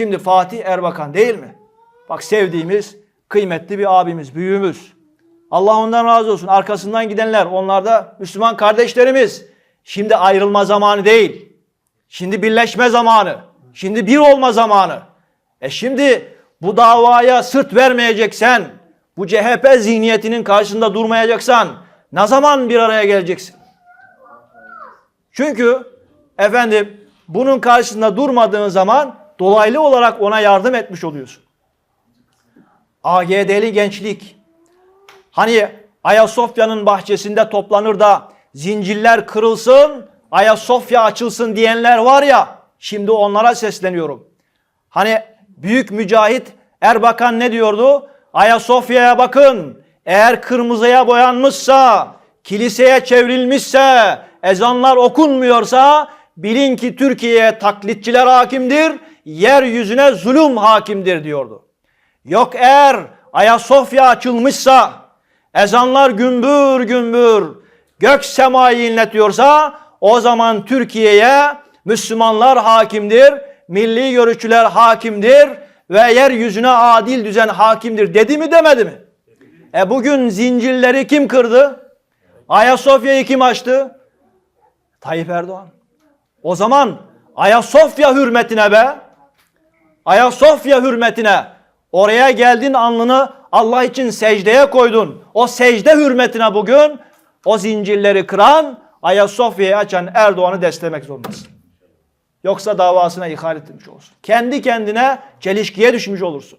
Şimdi Fatih Erbakan değil mi? Bak sevdiğimiz, kıymetli bir abimiz, büyüğümüz. Allah ondan razı olsun. Arkasından gidenler, onlar da Müslüman kardeşlerimiz. Şimdi ayrılma zamanı değil. Şimdi birleşme zamanı. Şimdi bir olma zamanı. E şimdi bu davaya sırt vermeyeceksen, bu CHP zihniyetinin karşısında durmayacaksan ne zaman bir araya geleceksin? Çünkü efendim bunun karşısında durmadığın zaman dolaylı olarak ona yardım etmiş oluyorsun. AGD'li gençlik hani Ayasofya'nın bahçesinde toplanır da zincirler kırılsın, Ayasofya açılsın diyenler var ya şimdi onlara sesleniyorum. Hani büyük mücahit Erbakan ne diyordu? Ayasofya'ya bakın. Eğer kırmızıya boyanmışsa, kiliseye çevrilmişse, ezanlar okunmuyorsa bilin ki Türkiye'ye taklitçiler hakimdir, yeryüzüne zulüm hakimdir diyordu. Yok eğer Ayasofya açılmışsa, ezanlar gümbür gümbür gök semayı inletiyorsa o zaman Türkiye'ye Müslümanlar hakimdir, milli görüşçüler hakimdir ve yeryüzüne adil düzen hakimdir dedi mi demedi mi? E bugün zincirleri kim kırdı? Ayasofya'yı kim açtı? Tayyip Erdoğan. O zaman Ayasofya hürmetine be, Ayasofya hürmetine oraya geldin alnını Allah için secdeye koydun. O secde hürmetine bugün o zincirleri kıran Ayasofya'yı açan Erdoğan'ı desteklemek zorundasın. Yoksa davasına ihale etmiş olursun. Kendi kendine çelişkiye düşmüş olursun.